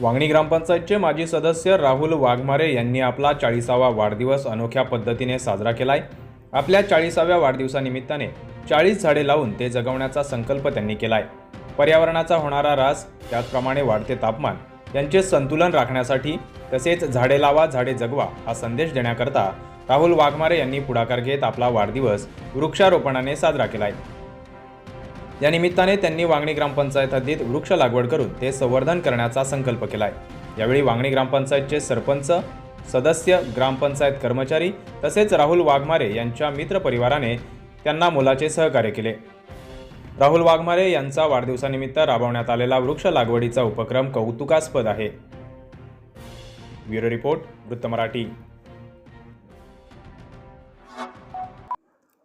वांगणी ग्रामपंचायतचे माजी सदस्य राहुल वाघमारे यांनी आपला चाळीसावा वाढदिवस अनोख्या पद्धतीने साजरा केलाय. आपल्या चाळीसाव्या वाढदिवसानिमित्ताने चाळीस झाडे लावून ते जगवण्याचा संकल्प त्यांनी केलाय. पर्यावरणाचा होणारा ऱ्हास त्याचप्रमाणे वाढते तापमान यांचे संतुलन राखण्यासाठी तसेच झाडे लावा झाडे जगवा हा संदेश देण्याकरता राहुल वाघमारे यांनी पुढाकार घेत आपला वाढदिवस वृक्षारोपणाने साजरा केलाय. या निमित्ताने त्यांनी वांगणी ग्रामपंचायत हद्दीत वृक्ष लागवड करून ते संवर्धन करण्याचा संकल्प केला आहे यावेळी वांगणी ग्रामपंचायतचे सरपंच सदस्य ग्रामपंचायत कर्मचारी तसेच राहुल वाघमारे यांच्या मित्रपरिवाराने त्यांना मोलाचे सहकार्य केले. राहुल वाघमारे यांचा वाढदिवसानिमित्त राबवण्यात आलेला वृक्ष लागवडीचा उपक्रम कौतुकास्पद आहे. ब्युरो रिपोर्ट वृत्त मराठी.